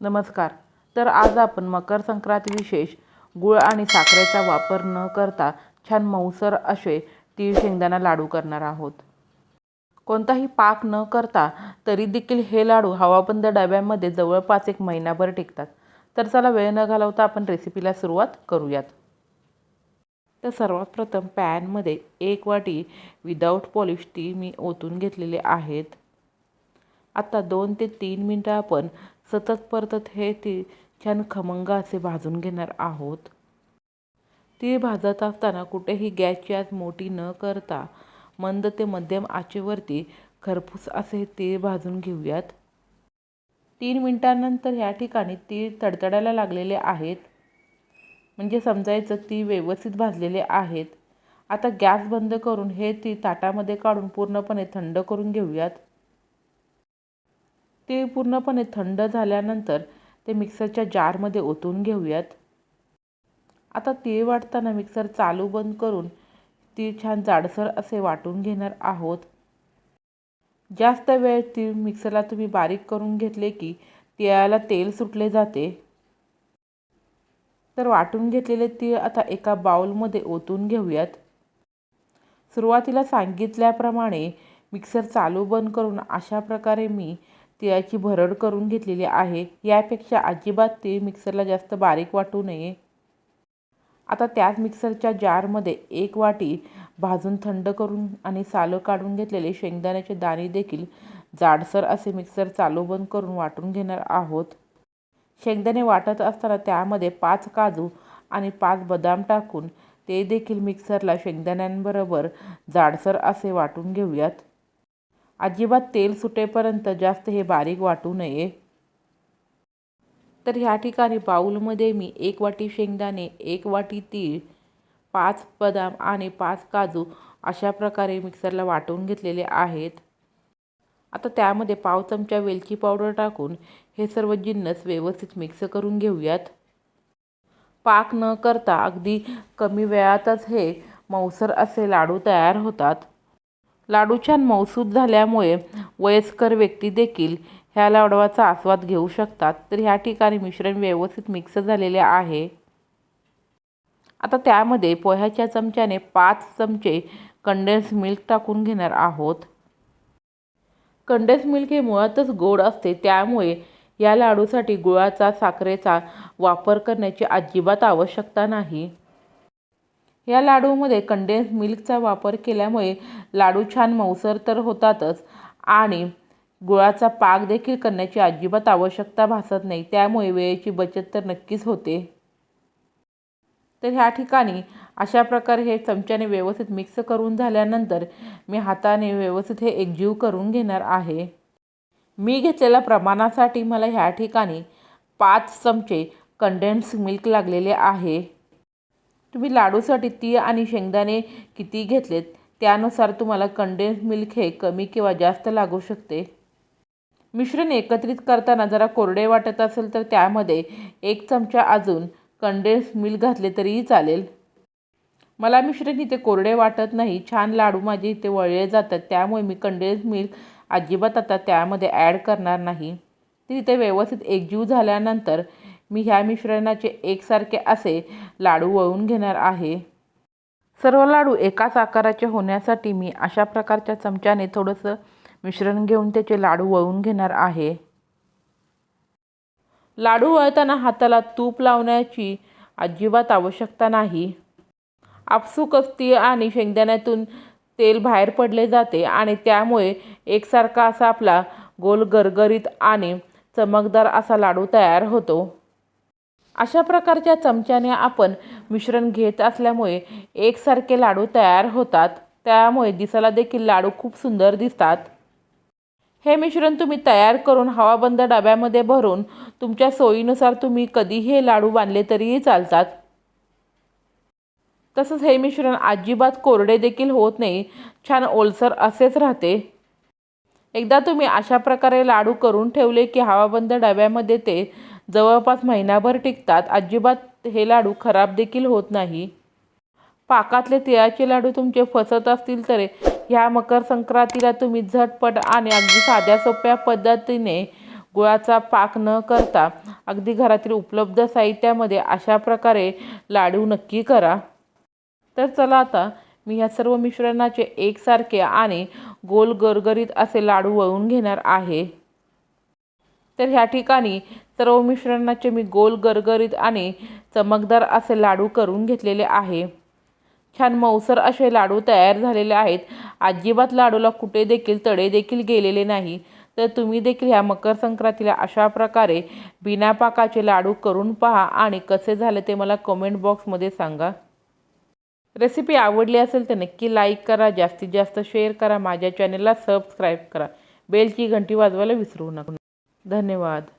नमस्कार. तर आज आपण मकर संक्रांती विशेष गुळ आणि साखरेचा वापर न करता छान मऊसर असे तीळ शेंगदाणा लाडू करणार आहोत. कोणताही पाक न करता तरी देखील हे लाडू हवाबंद डब्यामध्ये जवळपास एक महिनाभर टिकतात. तर चला वेळ न घालवता आपण रेसिपीला सुरुवात करूयात. तर सर्वात प्रथम पॅनमध्ये एक वाटी विदाऊट पॉलिश ती मी ओतून घेतलेले आहेत. आता दोन ते तीन मिनटं आपण सतत परतत हे ती छान खमंग असे भाजून घेणार आहोत. तीळ भाजत असताना कुठेही गॅसची आज मोठी न करता मंद ते मध्यम आचेवरती खरपूस असे तीळ भाजून घेऊयात. तीन मिनटानंतर ह्या ठिकाणी तीळ तडतडायला लागलेले आहेत. म्हणजे समजायचं ती व्यवस्थित भाजलेले आहेत. आता गॅस बंद करून हे ती ताटामध्ये काढून पूर्णपणे थंड करून घेऊयात. ते पूर्णपणे थंड झाल्यानंतर ते मिक्सरच्या जारमध्ये ओतून घेऊयात. आता तीळ वाटताना मिक्सर चालू बंद करून तीळ छान जाडसर असे वाटून घेणार आहोत. जास्त वेळ तीळ मिक्सरला तुम्ही बारीक करून घेतले की तिळाला तेल सुटले जाते. तर वाटून घेतलेले तीळ आता एका बाउलमध्ये ओतून घेऊयात. सुरुवातीला सांगितल्याप्रमाणे मिक्सर चालू बंद करून अशा प्रकारे मी तिळाची भरड करून घेतलेली आहे. यापेक्षा अजिबात तीळ मिक्सरला जास्त बारीक वाटू नये. आता त्याच मिक्सरच्या जारमध्ये एक वाटी भाजून थंड करून आणि सालं काढून घेतलेले शेंगदाण्याचे दाणे देखील जाडसर असे मिक्सर चालू बंद करून वाटून घेणार आहोत. शेंगदाणे वाटत असताना त्यामध्ये पाच काजू आणि पाच बदाम टाकून ते देखील मिक्सरला शेंगदाण्यांबरोबर जाडसर असे वाटून घेऊयात. अजिबात तेल सुटेपर्यंत जास्त हे बारीक वाटू नये. तर ह्या ठिकाणी बाऊलमध्ये मी एक वाटी शेंगदाणे एक वाटी तीळ पाच बदाम आणि पाच काजू अशा प्रकारे मिक्सरला वाटून घेतलेले आहेत. आता त्यामध्ये पाव चमचा वेलची पावडर टाकून हे सर्व जिन्नस व्यवस्थित मिक्स करून घेऊयात. पाक न करता अगदी कमी वेळातच हे मऊसर असे लाडू तयार होतात. लाडू छान मौसूद झाल्यामुळे वयस्कर व्यक्ती देखील ह्या लाडवाचा आस्वाद घेऊ शकतात. तर ह्या ठिकाणी मिश्रण व्यवस्थित मिक्स झालेले आहे. आता त्यामध्ये पोह्याच्या चमच्याने पाच चमचे कंडेन्स मिल्क टाकून घेणार आहोत. कंडेन्स मिल्क हे मुळातच गोड असते. त्यामुळे या लाडूसाठी गुळाचा साखरेचा वापर करण्याची अजिबात आवश्यकता नाही. या लाडूमध्ये कंडेन्स मिल्कचा वापर केल्यामुळे लाडू छान मऊसर तर होतातच आणि गुळाचा पाक देखील करण्याची अजिबात आवश्यकता भासत नाही. त्यामुळे वेळेची बचत तर नक्कीच होते. तर ह्या ठिकाणी अशा प्रकारे हे चमच्याने व्यवस्थित मिक्स करून झाल्यानंतर मी हाताने व्यवस्थित हे एकजीव करून घेणार आहे. मी घेतलेल्या प्रमाणासाठी मला ह्या ठिकाणी पाच चमचे कंडेन्स मिल्क लागलेले आहे. तुम्ही लाडूसाठी तीळ आणि शेंगदाणे किती घेतलेत? त्यानुसार तुम्हाला कंडेन्स मिल्क हे कमी किंवा जास्त लागू शकते. मिश्रण एकत्रित करताना जरा कोरडे वाटत असेल तर त्यामध्ये एक चमचा अजून कंडेन्स मिल्क घातले तरीही चालेल. मला मिश्रण इथे कोरडे वाटत नाही. छान लाडू माझे इथे वळले जातात. त्यामुळे मी कंडेन्स मिल्क अजिबात आता त्यामध्ये ॲड करणार नाही. ते तिथे व्यवस्थित एकजीव झाल्यानंतर मी ह्या मिश्रणाचे एकसारखे असे लाडू वळून घेणार आहे. सर्व लाडू एकाच आकाराचे होण्यासाठी मी अशा प्रकारच्या चमच्याने थोडंसं मिश्रण घेऊन त्याचे लाडू वळून घेणार आहे. लाडू वळताना हाताला तूप लावण्याची अजिबात आवश्यकता नाही. आपसूक असती आणि शेंगदाण्यातून तेल बाहेर पडले जाते आणि त्यामुळे एकसारखा असा आपला गोल गरगरीत आणि चमकदार असा लाडू तयार होतो. अशा प्रकारच्या चमच्याने आपण मिश्रण घेत असल्यामुळे एकसारखे लाडू तयार होतात. त्यामुळे दिसायला देखील लाडू खूप सुंदर दिसतात. हे मिश्रण तुम्ही तयार करून हवाबंद डब्यामध्ये भरून तुमच्या सोयीनुसार तुम्ही कधीही हे लाडू बांधले तरीही चालतात. तसंच हे मिश्रण अजिबात कोरडे देखील होत नाही. छान ओलसर असेच राहते. एकदा तुम्ही अशा प्रकारे लाडू करून ठेवले की हवाबंद डब्यामध्ये ते जवळपास महिनाभर टिकतात. अजिबात हे लाडू खराब देखील होत नाही. पाकातले तिळाचे लाडू तुमचे फसत असतील तर ह्या मकर संक्रांतीला तुम्ही झटपट आणि अगदी साध्या सोप्या पद्धतीने गुळाचा पाक न करता अगदी घरातील उपलब्ध साहित्यामध्ये अशा प्रकारे लाडू नक्की करा. तर चला आता मी ह्या सर्व मिश्रणाचे एकसारखे आणि गोल गरगरीत असे लाडू वळून घेणार आहे. तर ह्या ठिकाणी सर्व मिश्रणाचे मी गोल गरगरीत आणि चमकदार असे लाडू करून घेतलेले आहे. छान मऊसर असे लाडू तयार झालेले आहेत. अजिबात लाडूला कुठे देखील तडे देखील गेलेले नाही. तर तुम्ही देखील ह्या मकर संक्रांतीला अशा प्रकारे बिना पाकाचे लाडू करून पहा आणि कसे झाले ते मला कमेंट बॉक्समध्ये सांगा. रेसिपी आवडली असेल तर नक्की लाईक करा जास्तीत जास्त शेअर करा माझ्या चॅनलला सबस्क्राईब करा. बेलची घंटी वाजवायला विसरू नका. धन्यवाद.